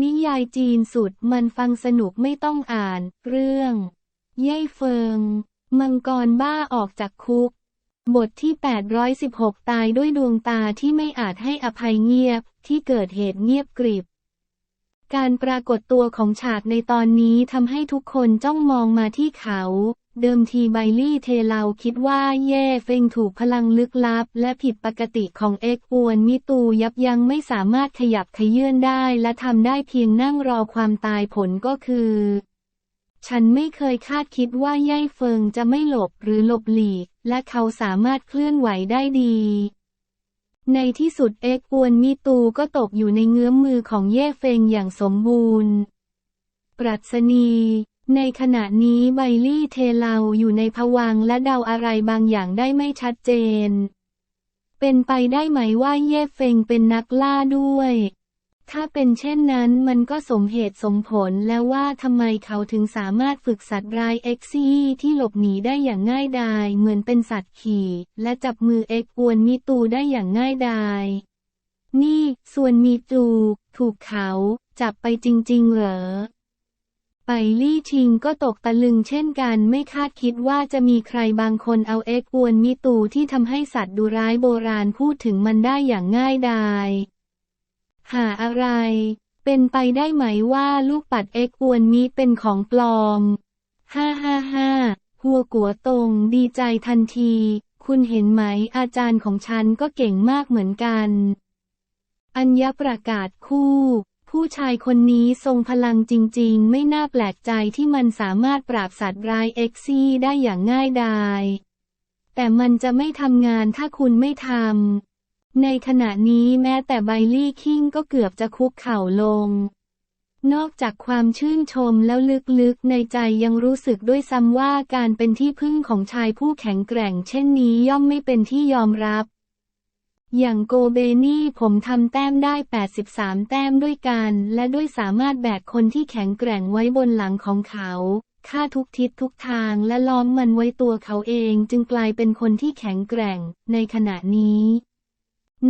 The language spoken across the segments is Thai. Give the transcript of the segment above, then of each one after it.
นิยายจีนสุดมันฟังสนุกไม่ต้องอ่าน เรื่อง เย่เฟิง มังกรบ้าออกจากคุก บทที่ 816 ตายด้วยดวงตาที่ไม่อาจให้อภัยเงียบ ที่เกิดเหตุเงียบกริบ การปรากฏตัวของฉากในตอนนี้ทำให้ทุกคนจ้องมองมาที่เขา เดิมทีไบลี่เทเลาคิดว่าเย่เฟงถูกพลังลึกลับ และผิดปกติของเอ็กอวนมิตูยับยั้งไม่สามารถขยับขยื่นได้และทำได้เพียงนั่งรอความตายผลก็คือ ฉันไม่เคยคาดคิดว่าย่เฟิงจะไม่หลบหรือหลบหลีก และเขาสามารถเคลื่อนไหวได้ดี ในที่สุดเอ็กอวนมิตูก็ตกอยู่ในเงื้อมมือของเย่เฟงอย่างสมบูรณ์ ปรัชนี ในขณะนี้ไบลี่เทเลาอยู่ในภวังและเดาอะไรบางอย่างได้ไม่ชัดเจน เป็นไปได้ไหมว่าเย่เฟงเป็นนักล่าด้วย ถ้าเป็นเช่นนั้นมันก็สมเหตุสมผลแล้วว่าทำไมเขาถึงสามารถฝึกสัตว์รายเอ็กซี่ที่หลบหนีได้อย่างง่ายดายเหมือนเป็นสัตว์ขี่ และจับมือเอ็กอวนมิตูได้อย่างง่ายดายนี่ส่วนมีจูถูกเขาจับไปจริง ๆ เหรอ ไปลี่ชิงก็ตกตะลึงเช่นกันไม่คาดคิดว่าจะมีใครบางคนเอาเอ็กอวนมิตูที่ทำให้สัตว์ดูร้ายโบราณพูดถึงมันได้อย่างง่ายดายหาอะไร เป็นไปได้ไหมว่าลูกปัดเอ็กอวนมิเป็นของปลอม ฮ่าฮ่าฮ่าหัวกัวตงดีใจทันที คุณเห็นไหมอาจารย์ของฉันก็เก่งมากเหมือนกัน อัญญประกาศคู่ ผู้ชายคนนี้ทรงพลังจริง ๆ ไม่น่าแปลกใจที่มันสามารถปราบสัตว์ร้ายเอ็กซี่ได้อย่างง่ายดายแต่มันจะไม่ทำงานถ้าคุณไม่ทำ ในขณะนี้แม้แต่ไบลี่คิงก็เกือบจะคุกเข่าลง นอกจากความชื่นชมแล้วลึกๆ ในใจยังรู้สึกด้วยซ้ำว่าการเป็นที่พึ่งของชายผู้แข็งแกร่ง เช่นนี้ย่อมไม่เป็นที่ยอมรับ อย่างโกเบนี่ผมทำแต้มได้ 83 แต้มด้วยกัน และด้วยสามารถแบกคนที่แข็งแกร่งไว้บนหลังของเขา ฆ่าทุกทิศทุกทางและล้อมมันไว้ตัวเขาเองจึงกลายเป็นคนที่แข็งแกร่ง ในขณะนี้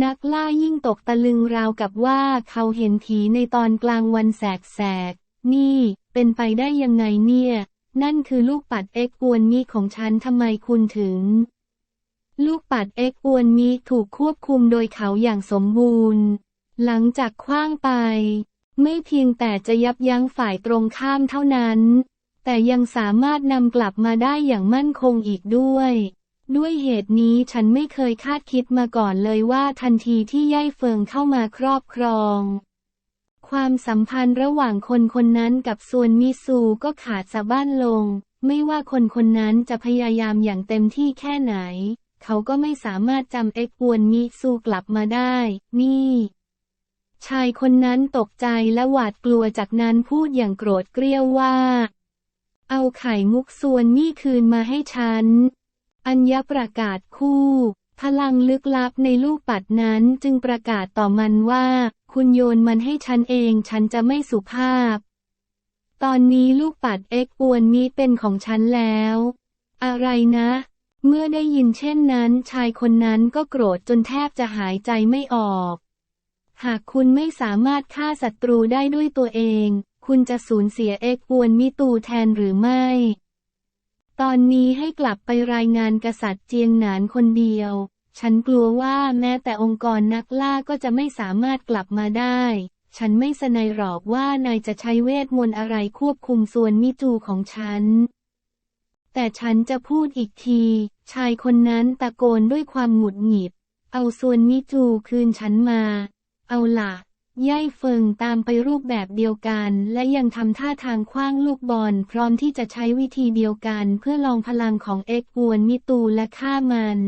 นักล่ายิ่งตกตะลึงราวกับว่าเขาเห็นผีในตอนกลางวันแสกๆนี่เป็นไปได้ยังไงเนี่ย นั่นคือลูกปัดเอ็กอวนมีของฉันทำไมคุณถึง ลูกปัดเอ็กอวนมีถูกควบคุมโดยเขาอย่างสมบูรณ์ หลังจากคว้างไป ไม่เพียงแต่จะยับยั้งฝ่ายตรงข้ามเท่านั้น แต่ยังสามารถนำกลับมาได้อย่างมั่นคงอีกด้วย ด้วยเหตุนี้ฉันไม่เคยคาดคิดมาก่อนเลยว่าทันทีที่ย่ายเฟิงเข้ามาครอบครอง ความสัมพันธ์ระหว่างคนคนนั้นกับส่วนมิซูก็ขาดสะบั้นลง ไม่ว่าคนคนนั้นจะพยายามอย่างเต็มที่แค่ไหน เขาก็ไม่สามารถจำเอ็กวนมิซูกลับมาได้ นี่ ชายคนนั้นตกใจและหวาดกลัวจากนั้นพูดอย่างโกรธเกรี้ยวว่า เอาไข่มุกส่วนนี่คืนมาให้ฉัน อัญญประกาศคู่ พลังลึกลับในลูกปัดนั้นจึงประกาศต่อมันว่า คุณโยนมันให้ฉันเองฉันจะไม่สุภาพ ตอนนี้ลูกปัดเอ็กอวนมีเป็นของฉันแล้ว อะไรนะ เมื่อได้ยินเช่นนั้น ชายคนนั้นก็โกรธจนแทบจะหายใจไม่ออก หากคุณไม่สามารถฆ่าศัตรูได้ด้วยตัวเอง คุณจะสูญเสียเอกอวนมิตูแทนหรือไม่ ตอนนี้ให้กลับไปรายงานกษัตริย์เจียงหนานคนเดียว ฉันกลัวว่าแม้แต่องค์กรนักล่าก็จะไม่สามารถกลับมาได้ ฉันไม่สนายหรอกว่านายจะใช้เวทมนต์อะไรควบคุมส่วนมิจูของฉัน แต่ฉันจะพูดอีกที ชายคนนั้นตะโกนด้วยความหงุดหงิด เอาส่วนมิจูคืนฉันมา เอาล่ะ ย่ายเฟิงตามไปรูปแบบเดียวกัน และยังทำท่าทางคว้างลูกบอลพร้อมที่จะใช้วิธีเดียวกันเพื่อลองพลังของเอ็กอวนมิตูและฆ่ามัน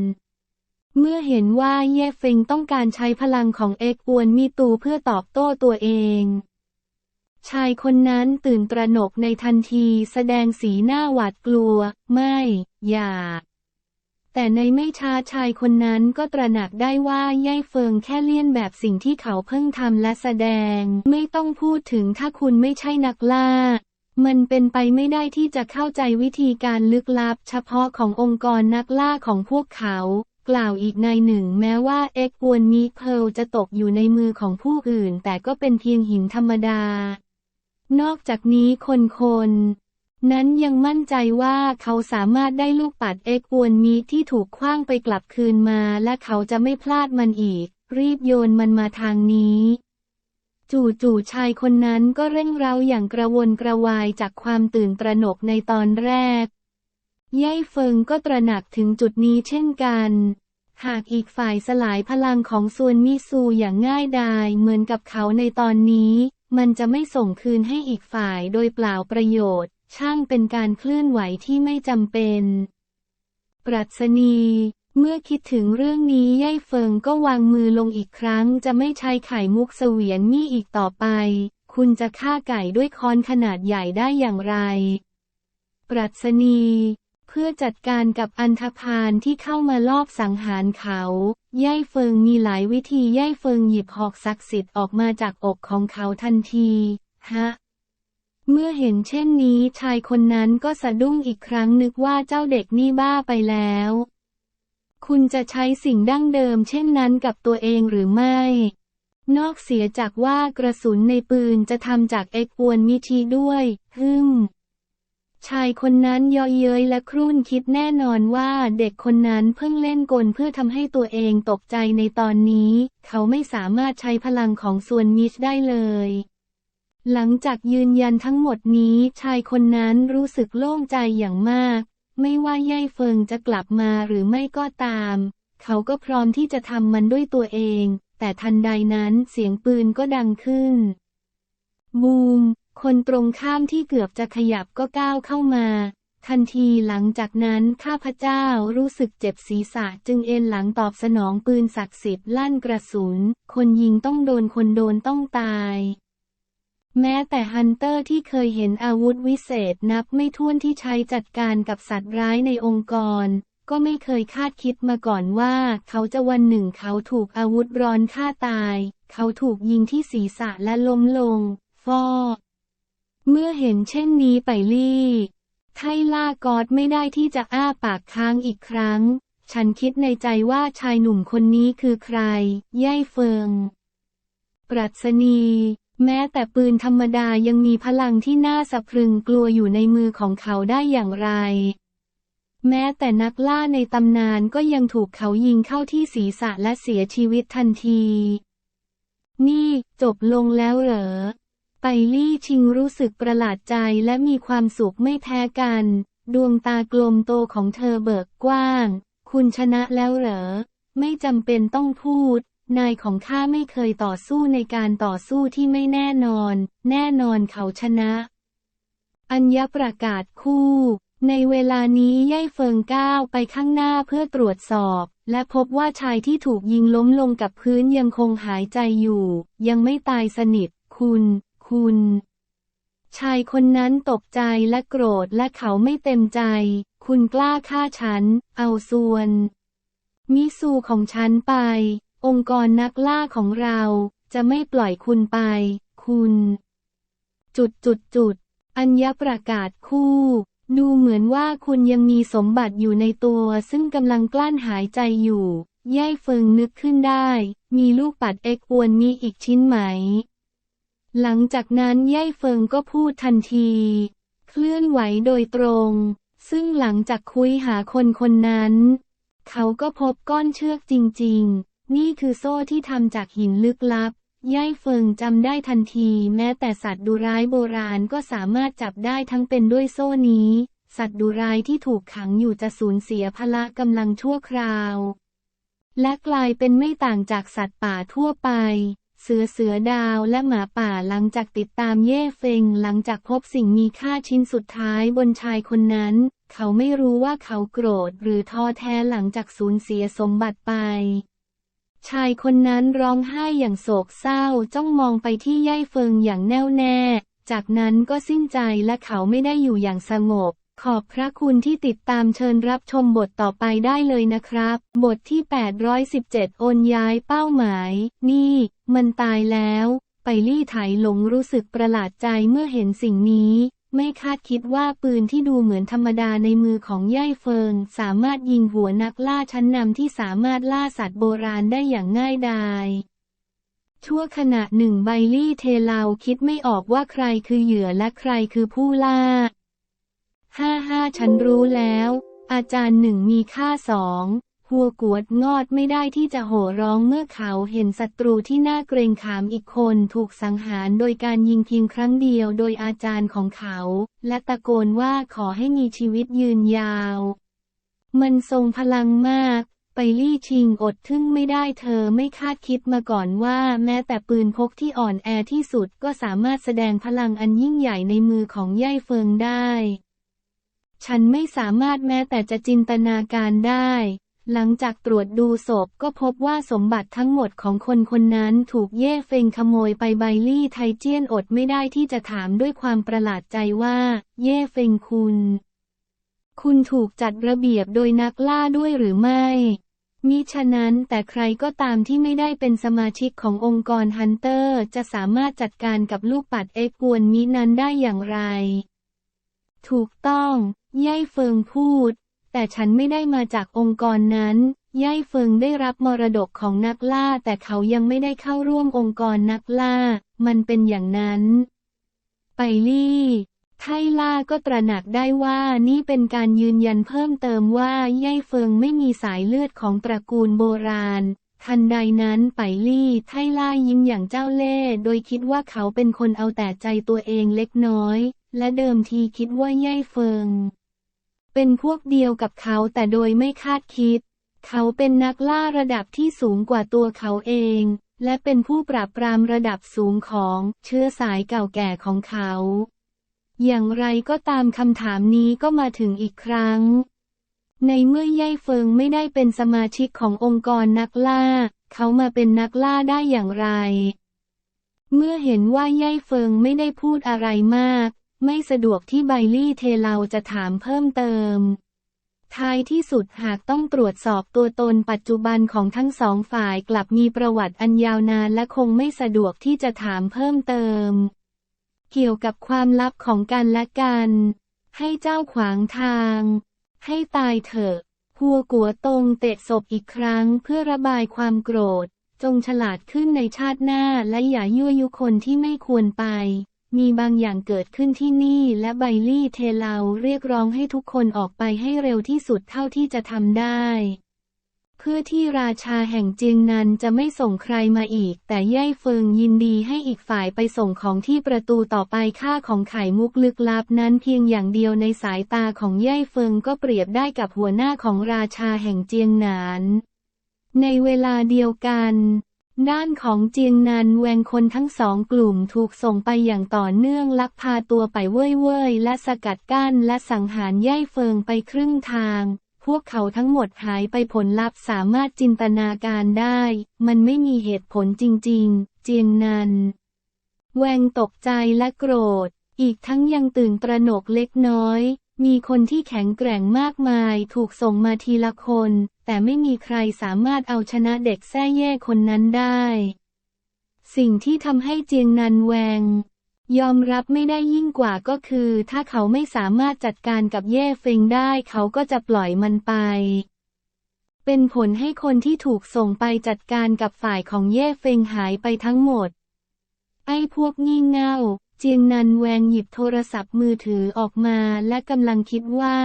เมื่อเห็นว่าเย่เฟิงต้องการใช้พลังของเอ็กอวนมิตูเพื่อตอบโต้ตัวเอง ชายคนนั้นตื่นตระหนกในทันทีแสดงสีหน้าหวาดกลัว ไม่ อย่า แต่ในไม่ช้าชายคนนั้นก็ตระหนักได้ว่าย่ายเฟิงแค่เลี่ยนแบบสิ่งที่เขาเพิ่งทำและแสดง ไม่ต้องพูดถึงถ้าคุณไม่ใช่นักล่า มันเป็นไปไม่ได้ที่จะเข้าใจวิธีการลึกลับ เฉพาะขององค์กรนักล่าของพวกเขา กล่าวอีกในหนึ่งแม้ว่าเอ็กวนมีเพลจะตกอยู่ในมือของผู้อื่น แต่ก็เป็นเพียงหินธรรมดา นอกจากนี้คนคน นั้นยังมั่นใจว่าเขาสามารถได้ลูกปัดเอ็กวนมีที่ถูกคว้างไปกลับคืนมา และเขาจะไม่พลาดมันอีก รีบโยนมันมาทางนี้จู่ๆชายคนนั้นก็เร่งเร้าอย่างกระวนกระวายจากความตื่นตระหนกในตอนแรกย่ายเฟิงก็ตระหนักถึงจุดนี้เช่นกัน หากอีกฝ่ายสลายพลังของส่วนมิซูอย่างง่ายดายเหมือนกับเขาในตอนนี้ มันจะไม่ส่งคืนให้อีกฝ่ายโดยเปล่าประโยชน์ ช่างเป็นการเคลื่อนไหวที่ไม่จำเป็น ปรัชนีเมื่อคิดถึงเรื่องนี้ย่ายเฟิงก็วางมือลงอีกครั้ง จะไม่ใช้ไข่มุกเสวียนมี่อีกต่อไป คุณจะฆ่าไก่ด้วยค้อนขนาดใหญ่ได้อย่างไร ปรัชนีเพื่อจัดการกับอันธพาลที่เข้ามาลอบสังหารเขา ย่ายเฟิงมีหลายวิธีย่ายเฟิงหยิบหอกศักดิ์สิทธิ์ออกมาจากอกของเขาทันที ฮะ เมื่อเห็นเช่นนี้ชายคนนั้นก็สะดุ้งอีกครั้งนึกว่าเจ้าเด็กนี่บ้าไปแล้ว คุณจะใช้สิ่งดั้งเดิมเช่นนั้นกับตัวเองหรือไม่ นอกเสียจากว่ากระสุนในปืนจะทำจากเอกอวนมิทีด้วยฮึมชายคนนั้นยาะเย้ยและครุ่นคิดแน่นอนว่าเด็กคนนั้นเพิ่งเล่นกลเพื่อทำให้ตัวเองตกใจในตอนนี้ เขาไม่สามารถใช้พลังของส่วนมิชได้เลย หลังจากยืนยันทั้งหมดนี้ชายคนนั้นรู้สึกโล่งใจอย่างมาก ไม่ว่าย่ายเฟิงจะกลับมาหรือไม่ก็ตาม เขาก็พร้อมที่จะทำมันด้วยตัวเอง แต่ทันใดนั้นเสียงปืนก็ดังขึ้น บูม คนตรงข้ามที่เกือบจะขยับก็ก้าวเข้ามา ทันทีหลังจากนั้นข้าพเจ้ารู้สึกเจ็บศีรษะจึงเอ็นหลังตอบสนองปืนศักดิ์สิทธิ์ลั่นกระสุน คนยิงต้องโดนคนโดนต้องตาย แม้แต่ฮันเตอร์ที่เคยเห็นอาวุธวิเศษนับไม่ถ้วนที่ใช้จัดการกับสัตว์ร้ายในองค์กร ก็ไม่เคยคาดคิดมาก่อนว่า เขาจะวันหนึ่งเขาถูกอาวุธร้อนฆ่าตาย เขาถูกยิงที่ศีรษะและล้มลง ฟอเมื่อเห็นเช่นนี้ไปลี่ไทล่ากอดไม่ได้ที่จะอ้าปากค้างอีกครั้ง ฉันคิดในใจว่าชายหนุ่มคนนี้คือใคร ย่ายเฟิง ปรัชนี แม้แต่ปืนธรรมดายังมีพลังที่น่าสะพรึงกลัวอยู่ในมือของเขาได้อย่างไร แม้แต่นักล่าในตำนานก็ยังถูกเขายิงเข้าที่ศีรษะและเสียชีวิตทันที นี่จบลงแล้วเหรอ ไปลี่ชิงรู้สึกประหลาดใจและมีความสุขไม่แพ้กัน ดวงตากลมโตของเธอเบิกกว้าง คุณชนะแล้วเหรอ ไม่จำเป็นต้องพูด นายของข้าไม่เคยต่อสู้ในการต่อสู้ที่ไม่แน่นอน แน่นอนเขาชนะ อัญญประกาศคู่ ในเวลานี้ย่ายเฟิงก้าวไปข้างหน้าเพื่อตรวจสอบ และพบว่าชายที่ถูกยิงล้มลงกับพื้นยังคงหายใจอยู่ ยังไม่ตายสนิท คุณ คุณ ชายคนนั้นตกใจและโกรธและเขาไม่เต็มใจ คุณกล้าฆ่าฉัน เอาส่วน มิสูของฉันไป องค์กรนักล่าของเราจะไม่ปล่อยคุณไป คุณ จุดจุดจุดอัญญประกาศคู่ ดูเหมือนว่าคุณยังมีสมบัติอยู่ในตัว ซึ่งกำลังกลั้นหายใจอยู่ย่ายเฟิงนึกขึ้นได้ มีลูกปัดเอกอวนมีอีกชิ้นไหม หลังจากนั้นย่ายเฟิงก็พูดทันที เคลื่อนไหวโดยตรง ซึ่งหลังจากคุยหาคนคนนั้น เขาก็พบก้อนเชือกจริง ๆ นี่คือโซ่ที่ทำจากหินลึกลับ ย่ายเฟิงจำได้ทันที แม้แต่สัตว์ดุร้ายโบราณก็สามารถจับได้ทั้งเป็นด้วยโซ่นี้ สัตว์ดุร้ายที่ถูกขังอยู่จะสูญเสียพละกำลังชั่วคราว และกลายเป็นไม่ต่างจากสัตว์ป่าทั่วไป เสือเสือดาวและหมาป่าหลังจากติดตามเย่เฟงหลังจากพบสิ่งมีค่าชิ้นสุดท้ายบนชายคนนั้น เขาไม่รู้ว่าเขาโกรธหรือท้อแท้หลังจากสูญเสียสมบัติไป ชายคนนั้นร้องไห้อย่างโศกเศร้าจ้องมองไปที่ย่ายเฟิงอย่างแน่วแน่ จากนั้นก็สิ้นใจและเขาไม่ได้อยู่อย่างสงบ ขอบพระคุณที่ติดตามเชิญรับชมบทต่อไปได้เลยนะครับ บทที่ 817 โอนย้ายเป้าหมาย นี่ มันตายแล้ว ไปลี่ไถหลงรู้สึกประหลาดใจเมื่อเห็นสิ่งนี้ ไม่คาดคิดว่าปืนที่ดูเหมือนธรรมดาในมือของย่ายเฟิง สามารถยิงหัวนักล่าชั้นนำที่สามารถล่าสัตว์โบราณได้อย่างง่ายดายชั่วขณะหนึ่งไบลี่เทเลาคิดไม่ออกว่าใครคือเหยื่อและใครคือผู้ล่า ห้าห้าฉันรู้แล้ว อาจารย์หนึ่งมีค่าสอง หัวกวดงอดไม่ได้ที่จะโห่ร้องเมื่อเขาเห็นศัตรูที่น่าเกรงขามอีกคนถูกสังหารโดยการยิงเพียงครั้งเดียวโดยอาจารย์ของเขา และตะโกนว่าขอให้มีชีวิตยืนยาว มันทรงพลังมากไปลี่ชิงอดทึ่งไม่ได้เธอไม่คาดคิดมาก่อนว่าแม้แต่ปืนพกที่อ่อนแอที่สุดก็สามารถแสดงพลังอันยิ่งใหญ่ในมือของย่ายเฟิงได้ ฉันไม่สามารถแม้แต่จะจินตนาการได้ หลังจากตรวจดูศพก็พบว่าสมบัติทั้งหมดของคนคนนั้นถูกเย่เฟงขโมยไปไบลี่ไทเจียนอดไม่ได้ที่จะถามด้วยความประหลาดใจว่า เย่เฟงคุณ คุณถูกจัดระเบียบโดยนักล่าด้วยหรือไม่มิฉะนั้นแต่ใครก็ตามที่ไม่ได้เป็นสมาชิกขององค์กรฮันเตอร์ จะสามารถจัดการกับลูกปัดเอกวนมินั้นได้อย่างไร ถูกต้อง ย่ายเฟิงพูด แต่ฉันไม่ได้มาจากองค์กรนั้นย่ายเฟิงได้รับมรดกของนักล่า แต่เขายังไม่ได้เข้าร่วมองค์กรนักล่า มันเป็นอย่างนั้น ไปลี่ไทล่าก็ตระหนักได้ว่านี่เป็นการยืนยันเพิ่มเติมว่าย่ายเฟิงไม่มีสายเลือดของตระกูลโบราณ ทันใดนั้นไปลี่ไทล่ายิ้มอย่างเจ้าเล่ห์โดยคิดว่าเขาเป็นคนเอาแต่ใจตัวเองเล็กน้อย และเดิมทีคิดว่าย่ายเฟิง เป็นพวกเดียวกับเขาแต่โดยไม่คาดคิด เขาเป็นนักล่าระดับที่สูงกว่าตัวเขาเอง และเป็นผู้ปราบปรามระดับสูงของเชื้อสายเก่าแก่ของเขา อย่างไรก็ตามคำถามนี้ก็มาถึงอีกครั้ง ในเมื่อย่ายเฟิงไม่ได้เป็นสมาชิกขององค์กรนักล่า เขามาเป็นนักล่าได้อย่างไร เมื่อเห็นว่าย่ายเฟิงไม่ได้พูดอะไรมาก ไม่สะดวกที่ไบลี่เทเลาจะถามเพิ่มเติม ท้ายที่สุดหากต้องตรวจสอบตัวตนปัจจุบันของทั้งสองฝ่ายกลับมีประวัติอันยาวนานและคงไม่สะดวกที่จะถามเพิ่มเติม เกี่ยวกับความลับของกันและกัน ให้เจ้าขวางทาง ให้ตายเถอะหัวกัวตรงเตะศพอีกครั้งเพื่อระบายความโกรธ จงฉลาดขึ้นในชาติหน้าและอย่ายั่วยุคนที่ไม่ควรไป มีบางอย่างเกิดขึ้นที่นี่และไบลี่เทเลาเรียกร้องให้ทุกคนออกไปให้เร็วที่สุดเท่าที่จะทำได้ เพื่อที่ราชาแห่งเจียงนันจะไม่ส่งใครมาอีก แต่ย่ายเฟิงยินดีให้อีกฝ่ายไปส่งของที่ประตูต่อไปค่าของไข่มุกลึกลับนั้นเพียงอย่างเดียวในสายตาของย่ายเฟิงก็เปรียบได้กับหัวหน้าของราชาแห่งเจียงนานในเวลาเดียวกัน ด้านของเจียงนันแวงคนทั้งสองกลุ่มถูกส่งไปอย่างต่อเนื่องลักพาตัวไปเว่ยเว่ยและสกัดกั้นและสังหารย่ายเฟิงไปครึ่งทาง พวกเขาทั้งหมดหายไปผลลัพธ์สามารถจินตนาการได้ มันไม่มีเหตุผลจริง ๆ เจียงนัน แวงตกใจและโกรธ อีกทั้งยังตื่นตระหนกเล็กน้อย มีคนที่แข็งแกร่งมากมายถูกส่งมาทีละคน แต่ไม่มีใครสามารถเอาชนะเด็กแท้แย่คนนั้นได้ สิ่งที่ทำให้เจียงนันแวง ยอมรับไม่ได้ยิ่งกว่าก็คือ ถ้าเขาไม่สามารถจัดการกับเย่เฟิงได้เขาก็จะปล่อยมันไป เป็นผลให้คนที่ถูกส่งไปจัดการกับฝ่ายของเย่เฟิงหายไปทั้งหมด ไอ้พวกงี่เง่า เจียงนันแวงหยิบโทรศัพท์มือถือออกมาและกำลังคิดว่า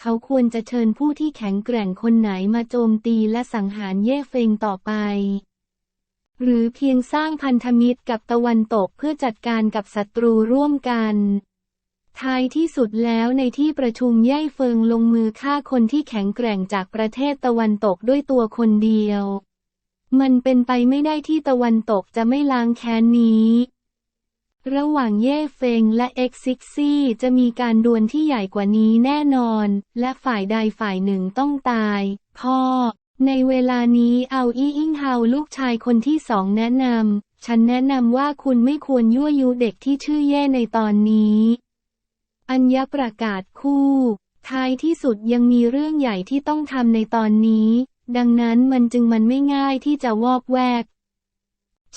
เขาควรจะเชิญผู้ที่แข็งแกร่งคนไหนมาโจมตีและสังหารเย่เฟงต่อไป หรือเพียงสร้างพันธมิตรกับตะวันตกเพื่อจัดการกับศัตรูร่วมกันท้ายที่สุดแล้วในที่ประชุมเย่เฟิงลงมือฆ่าคนที่แข็งแกร่งจากประเทศตะวันตกด้วยตัวคนเดียว มันเป็นไปไม่ได้ที่ตะวันตกจะไม่ล้างแค้นนี้ ระหว่างเย่เฟงและเอ็กซิกซี่จะมีการดวลที่ใหญ่กว่านี้แน่นอน และฝ่ายใดฝ่ายหนึ่งต้องตาย พ่อ ในเวลานี้เอาอี้อิงเฮาลูกชายคนที่สองแนะนำ ฉันแนะนำว่าคุณไม่ควรยั่วยุเด็กที่ชื่อเย่ในตอนนี้ อัญญประกาศคู่ ท้ายที่สุดยังมีเรื่องใหญ่ที่ต้องทำในตอนนี้ ดังนั้นมันจึงมันไม่ง่ายที่จะวอกแวก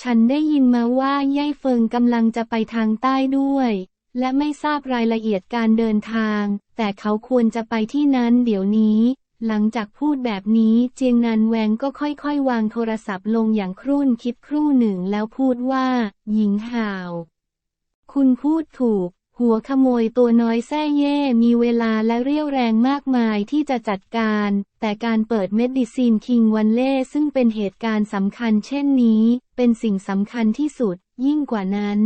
ฉันได้ยินมาว่าย่ายเฟิงกำลังจะไปทางใต้ด้วย และไม่ทราบรายละเอียดการเดินทาง แต่เขาควรจะไปที่นั้นเดี๋ยวนี้ หลังจากพูดแบบนี้เจียงนันแวงก็ค่อยๆ วางโทรศัพท์ลงอย่างครุ่นคิดครู่หนึ่งแล้วพูดว่า หญิงห่าว คุณพูดถูก หัวขโมยตัวน้อยแซ่เย่มีเวลาและเรี่ยวแรงมากมายที่จะจัดการ แต่การเปิดเมดิซีนคิงวันเล่ซึ่งเป็นเหตุการณ์สำคัญเช่นนี้ เป็นสิ่งสำคัญที่สุด ยิ่งกว่านั้น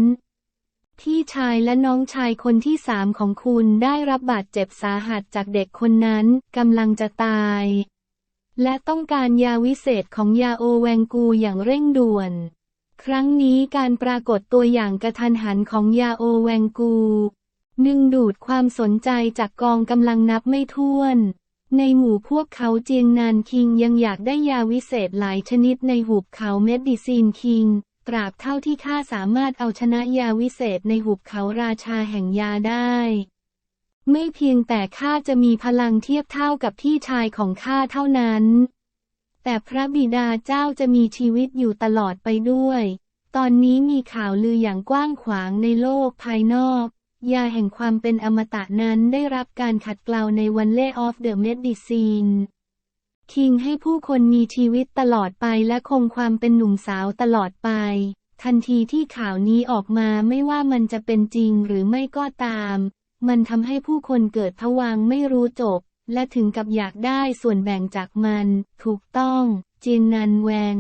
พี่ชายและน้องชายคนที่สามของคุณได้รับบาดเจ็บสาหัสจากเด็กคนนั้นกำลังจะตาย และต้องการยาวิเศษของยาโอแวงกูอย่างเร่งด่วน ครั้งนี้การปรากฏตัวอย่างกระทันหันของยาโอแวงกูดึงดูดความสนใจจากกองกำลังนับไม่ถ้วน ในหมู่พวกเขาเจียงนานคิงยังอยากได้ยาวิเศษหลายชนิดในหุบเขาเมดิซีนคิง ตราบเท่าที่ข้าสามารถเอาชนะยาวิเศษในหุบเขาราชาแห่งยาได้ ไม่เพียงแต่ข้าจะมีพลังเทียบเท่ากับพี่ชายของข้าเท่านั้น แต่พระบิดาเจ้าจะมีชีวิตอยู่ตลอดไปด้วย ตอนนี้มีข่าวลืออย่างกว้างขวางในโลกภายนอก ยาแห่งความเป็นอมตะนั้นได้รับการขัดเกลาในวันเล่ออฟเดอะเมดิซีนคิงให้ผู้คนมีชีวิตตลอดไปและคงความเป็นหนุ่มสาวตลอดไป ทันทีที่ข่าวนี้ออกมาไม่ว่ามันจะเป็นจริงหรือไม่ก็ตาม มันทำให้ผู้คนเกิดผวังไม่รู้จบ และถึงกับอยากได้ส่วนแบ่งจากมัน ถูกต้อง จินนันแวง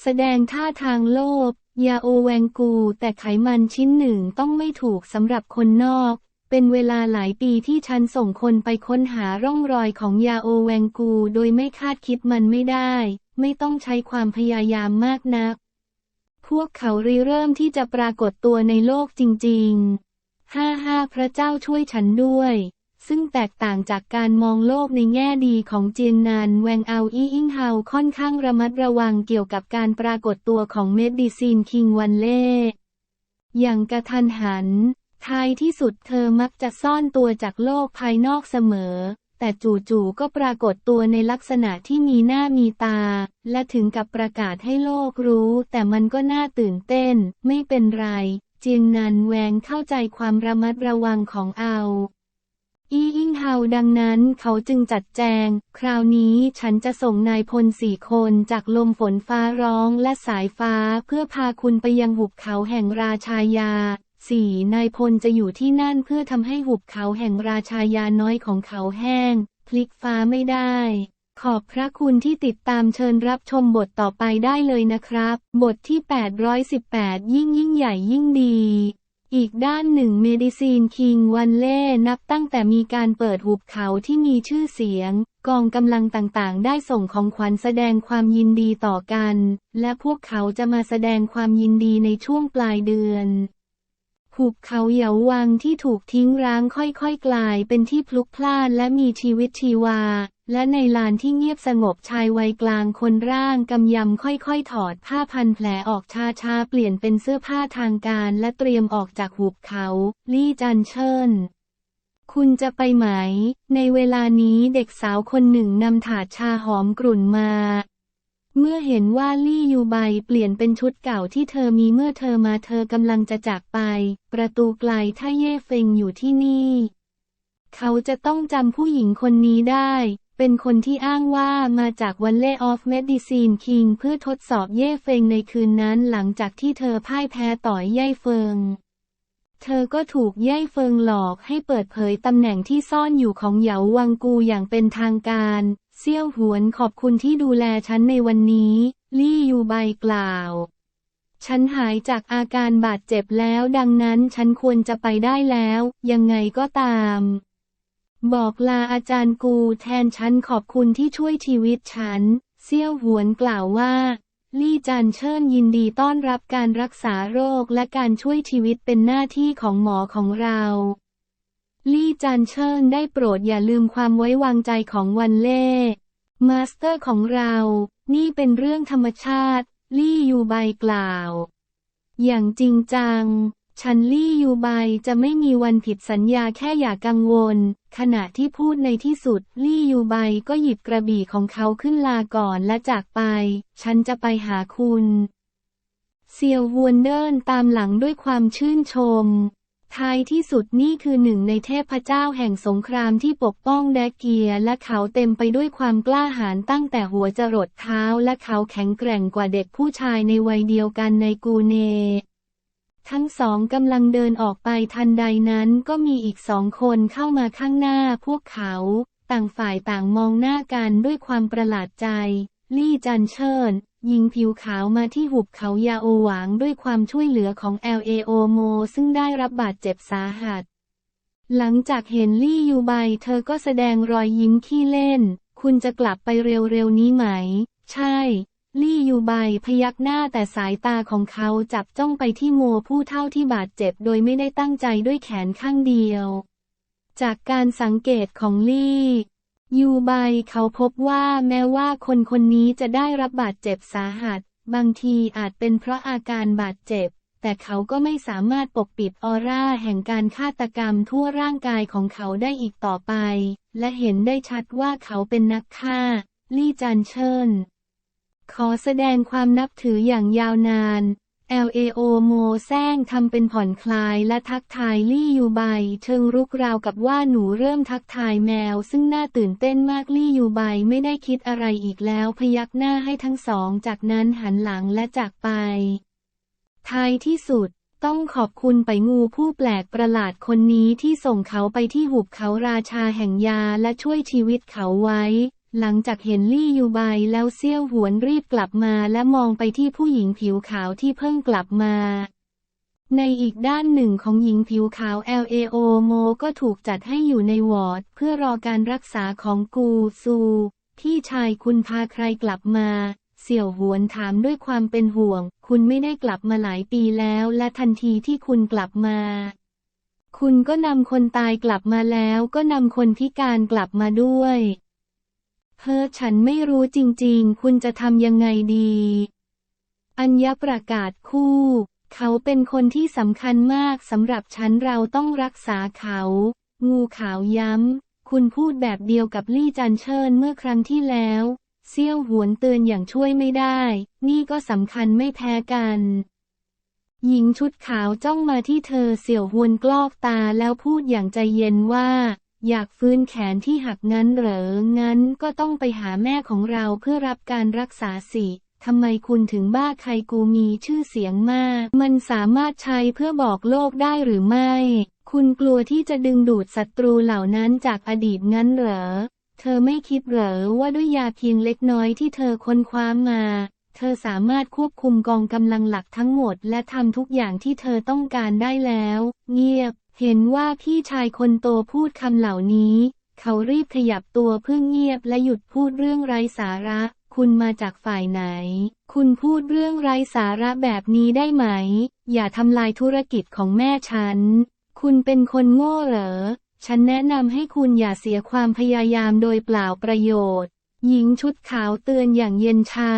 แสดงท่าทางโลภยาโอแวงกู แต่ไขมันชิ้นหนึ่งต้องไม่ถูกสำหรับคนนอก เป็นเวลาหลายปีที่ฉันส่งคนไปค้นหาร่องรอยของยาโอแวงกู โดยไม่คาดคิดมันไม่ได้ ไม่ต้องใช้ความพยายามมากนัก พวกเขาริเริ่มที่จะปรากฏตัวในโลกจริง ๆ ห้าห้าพระเจ้าช่วยฉันด้วย ซึ่งแตกต่างจากการมองโลกในแง่ดีของเจียนนานแวงเอาอี้อิงเฮาค่อนข้างระมัดระวังเกี่ยวกับการปรากฏตัวของเมดิซีนคิงวันเล่อย่างกระทันหัน ท้ายที่สุดเธอมักจะซ่อนตัวจากโลกภายนอกเสมอ แต่จู่ๆก็ปรากฏตัวในลักษณะที่มีหน้ามีตา และถึงกับประกาศให้โลกรู้ แต่มันก็น่าตื่นเต้น ไม่เป็นไร เจียงนันแวงเข้าใจความระมัดระวังของเอา อีอิงเฮาดังนั้นเขาจึงจัดแจง คราวนี้ฉันจะส่งนายพลสี่คนจากลมฝนฟ้าร้องและสายฟ้าเพื่อพาคุณไปยังหุบเขาแห่งราชายาสี่นายพลจะอยู่ที่นั่นเพื่อทำให้หุบเขาแห่งราชายาน้อยของเขาแห้ง พลิกฟ้าไม่ได้ ขอบพระคุณที่ติดตามเชิญรับชมบทต่อไปได้เลยนะครับ บทที่ 818 ยิ่งยิ่งใหญ่ยิ่งดี อีกด้านหนึ่งเมดิซีนคิงวันเล่นับตั้งแต่มีการเปิดหุบเขาที่มีชื่อเสียง กองกำลังต่างๆ ได้ส่งของขวัญแสดงความยินดีต่อกัน และพวกเขาจะมาแสดงความยินดีในช่วงปลายเดือน หุบเขาเหยาวังที่ถูกทิ้งร้างค่อยๆกลายเป็นที่พลุกพล่านและมีชีวิตชีวา และในลานที่เงียบสงบชายวัยกลางคนร่างกำยำค่อยๆ ถอดผ้าพันแผลออกช้าๆ เปลี่ยนเป็นเสื้อผ้าทางการและเตรียมออกจากหุบเขา ลี่จันเชิญคุณจะไปไหม ในเวลานี้เด็กสาวคนหนึ่งนำถาดชาหอมกลุ่นมา เมื่อเห็นว่าลี่ยูใบเปลี่ยนเป็นชุดเก่าที่เธอมีเมื่อเธอมาเธอกำลังจะจากไป ประตูไกลถ้าเย่เฟงอยู่ที่นี่ เขาจะต้องจำผู้หญิงคนนี้ได้ เป็นคนที่อ้างว่ามาจากวันเล่ออฟเมดิซีนคิงเพื่อทดสอบเย่เฟงในคืนนั้นหลังจากที่เธอพ่ายแพ้ต่อเย่เฟิง เธอก็ถูกเย่เฟิงหลอกให้เปิดเผยตำแหน่งที่ซ่อนอยู่ของเหยาวังกูอย่างเป็นทางการ เซี่ยวหวนขอบคุณที่ดูแลฉันในวันนี้ ลี่ยูใบกล่าว ฉันหายจากอาการบาดเจ็บแล้วดังนั้นฉันควรจะไปได้แล้ว ยังไงก็ตาม บอกลาอาจารย์กูแทนฉันขอบคุณที่ช่วยชีวิตฉัน เซี่ยวหวนกล่าวว่าลี่จันเชิญยินดีต้อนรับการรักษาโรคและการช่วยชีวิตเป็นหน้าที่ของหมอของเรา ลี่จันเชิญได้โปรดอย่าลืมความไว้วางใจของวันเล่ มาสเตอร์ของเรา นี่เป็นเรื่องธรรมชาติ ลี่ยูใบกล่าว อย่างจริงจัง ฉันลี่ยูใบจะไม่มีวันผิดสัญญาแค่อย่ากังวล ขณะที่พูดในที่สุด ลี่ยูใบก็หยิบกระบี่ของเขาขึ้นลาก่อนและจากไป ฉันจะไปหาคุณ เซียวฮวนเดินตามหลังด้วยความชื่นชม ท้ายที่สุดนี่คือหนึ่งในเทพเจ้าแห่งสงครามที่ปกป้องแดกเกียและเขาเต็มไปด้วยความกล้าหาญตั้งแต่หัวจรดเท้าและเขาแข็งแกร่งกว่าเด็กผู้ชายในวัยเดียวกันในกูเน ทั้งสองกำลังเดินออกไปทันใดนั้นก็มีอีกสองคนเข้ามาข้างหน้าพวกเขา ต่างฝ่ายต่างมองหน้ากันด้วยความประหลาดใจ ลี่จันเชิญ ยิงผิวขาวมาที่หุบเขายาโอหวางด้วยความช่วยเหลือของ LAO โม ซึ่งได้รับบาดเจ็บสาหัส หลังจากเห็นลี่ยูไบเธอก็แสดงรอยยิ้มขี้เล่น คุณจะกลับไปเร็วๆนี้ไหม ใช่ ลี่ยูไบพยักหน้าแต่สายตาของเขาจับจ้องไปที่โมผู้เท่าที่บาดเจ็บโดยไม่ได้ตั้งใจด้วยแขนข้างเดียว จากการสังเกตของลี่ ยูไบเขาพบว่าแม้ว่าคนคนนี้จะได้รับบาดเจ็บสาหัส บางทีอาจเป็นเพราะอาการบาดเจ็บ แต่เขาก็ไม่สามารถปกปิดออร่าแห่งการฆาตกรรมทั่วร่างกายของเขาได้อีกต่อไป และเห็นได้ชัดว่าเขาเป็นนักฆ่า ลี่จันเชิญขอแสดงความนับถืออย่างยาวนาน LAO โมแซงทำเป็นผ่อนคลายและทักทายลี่ยูไบเชิงรุกราวกับว่าหนูเริ่มทักทายแมว ซึ่งน่าตื่นเต้นมากลี่ยูไบไม่ได้คิดอะไรอีกแล้วพยักหน้าให้ทั้งสองจากนั้นหันหลังและจากไปท้ายที่สุดต้องขอบคุณไปงูผู้แปลกประหลาดคนนี้ที่ส่งเขาไปที่หุบเขาราชาแห่งยาและช่วยชีวิตเขาไว้ หลังจากเห็นลี่ยูไบแล้วเซี่ยวหวนรีบกลับมาและมองไปที่ผู้หญิงผิวขาวที่เพิ่งกลับมา ในอีกด้านหนึ่งของหญิงผิวขาว LAO โมก็ถูกจัดให้อยู่ในวอร์ดเพื่อรอการรักษาของกูซูพี่ชายคุณพาใครกลับมา เสี่ยวหวนถามด้วยความเป็นห่วง คุณไม่ได้กลับมาหลายปีแล้วและทันทีที่คุณกลับมา คุณก็นำคนตายกลับมาแล้วก็นำคนพิการกลับมาด้วย เฮ้อฉันไม่รู้จริงๆ คุณจะทำยังไงดี อัญญประกาศคู่ เขาเป็นคนที่สำคัญมากสำหรับฉันเราต้องรักษาเขา งูขาวย้ำ คุณพูดแบบเดียวกับลี่จันเชิญเมื่อครั้งที่แล้ว เซี่ยวหวนเตือนอย่างช่วยไม่ได้ นี่ก็สำคัญไม่แพ้กัน หญิงชุดขาวจ้องมาที่เธอเสี่ยวหวนกลอกตาแล้วพูดอย่างใจเย็นว่า อยากฟื้นแขนที่หักงั้นเหรอ งั้นก็ต้องไปหาแม่ของเราเพื่อรับการรักษาสิทำไมคุณถึงบ้าใครกูมีชื่อเสียงมาก มันสามารถใช้เพื่อบอกโลกได้หรือไม่ คุณกลัวที่จะดึงดูดศัตรูเหล่านั้นจากอดีตงั้นเหรอ เธอไม่คิดเหรอว่าด้วยยาเพียงเล็กน้อยที่เธอค้นคว้ามา เธอสามารถควบคุมกองกำลังหลักทั้งหมด และทำทุกอย่างที่เธอต้องการได้แล้ว เงียบ เห็นว่าพี่ชายคนโตพูดคำเหล่านี้ เขารีบขยับตัวเพื่อเงียบและหยุดพูดเรื่องไร้สาระ คุณมาจากฝ่ายไหน คุณพูดเรื่องไร้สาระแบบนี้ได้ไหม อย่าทำลายธุรกิจของแม่ฉัน คุณเป็นคนโง่เหรอ ฉันแนะนำให้คุณอย่าเสียความพยายามโดยเปล่าประโยชน์ หญิงชุดขาวเตือนอย่างเย็นชา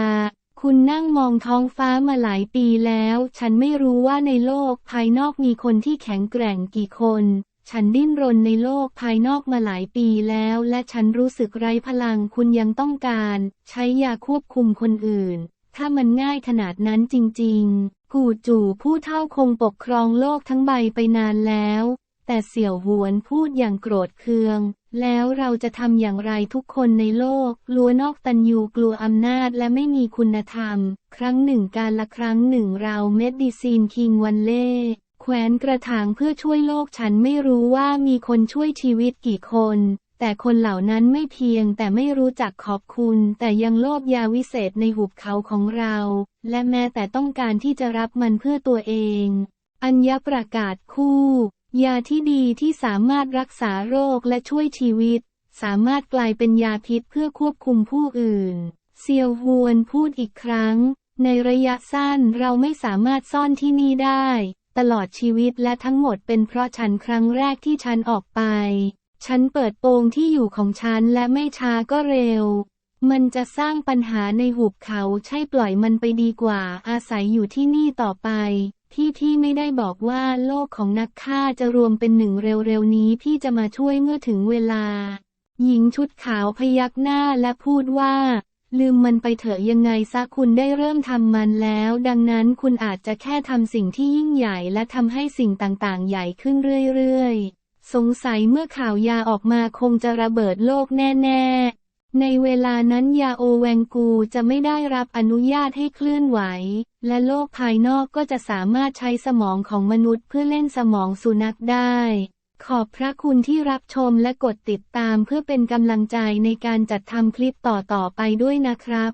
คุณนั่งมองท้องฟ้ามาหลายปีแล้ว ฉันไม่รู้ว่าในโลกภายนอกมีคนที่แข็งแกร่งกี่คน ฉันดิ้นรนในโลกภายนอกมาหลายปีแล้ว และฉันรู้สึกไร้พลังคุณยังต้องการ ใช้ยาควบคุมคนอื่น ถ้ามันง่ายขนาดนั้นจริงๆ กูจู่ผู้เท่าคงปกครองโลกทั้งใบไปนานแล้ว แต่เสี่ยวหวนพูดอย่างโกรธเคือง แล้วเราจะทำอย่างไรทุกคนในโลกลัวนอกตันยูกลัวอำนาจและไม่มีคุณธรรม ครั้งหนึ่งการละครั้งหนึ่งเราเมดิซีนคิงวันเล่แขวนกระถางเพื่อช่วยโลกฉันไม่รู้ว่ามีคนช่วยชีวิตกี่คน แต่คนเหล่านั้นไม่เพียงแต่ไม่รู้จักขอบคุณ แต่ยังโลภยาวิเศษในหุบเขาของเรา และแม้แต่ต้องการที่จะรับมันเพื่อตัวเอง อัญญประกาศคู่ ยาที่ดีที่สามารถรักษาโรคและช่วยชีวิต สามารถกลายเป็นยาพิษเพื่อควบคุมผู้อื่น เซียวฮวนพูดอีกครั้ง ในระยะสั้นเราไม่สามารถซ่อนที่นี่ได้ ตลอดชีวิตและทั้งหมดเป็นเพราะฉันครั้งแรกที่ฉันออกไป ฉันเปิดโปงที่อยู่ของฉันและไม่ช้าก็เร็ว มันจะสร้างปัญหาในหุบเขาใช่ปล่อยมันไปดีกว่าอาศัยอยู่ที่นี่ต่อไป พี่พี่ไม่ได้บอกว่าโลกของนักฆ่าจะรวมเป็นหนึ่งเร็วๆนี้พี่จะมาช่วยเมื่อถึงเวลา หญิงชุดขาวพยักหน้าและพูดว่า ลืมมันไปเถอะยังไงซะคุณได้เริ่มทำมันแล้ว ดังนั้นคุณอาจจะแค่ทำสิ่งที่ยิ่งใหญ่และทำให้สิ่งต่างๆ ใหญ่ขึ้นเรื่อยๆ สงสัยเมื่อข่าวยาออกมาคงจะระเบิดโลกแน่ ๆ ในเวลานั้นยาโอแวงกูจะไม่ได้รับอนุญาตให้เคลื่อนไหว และโลกภายนอกก็จะสามารถใช้สมองของมนุษย์เพื่อเล่นสมองสุนัขได้ ขอบพระคุณที่รับชมและกดติดตามเพื่อเป็นกำลังใจในการจัดทำคลิปต่อๆไปด้วยนะครับ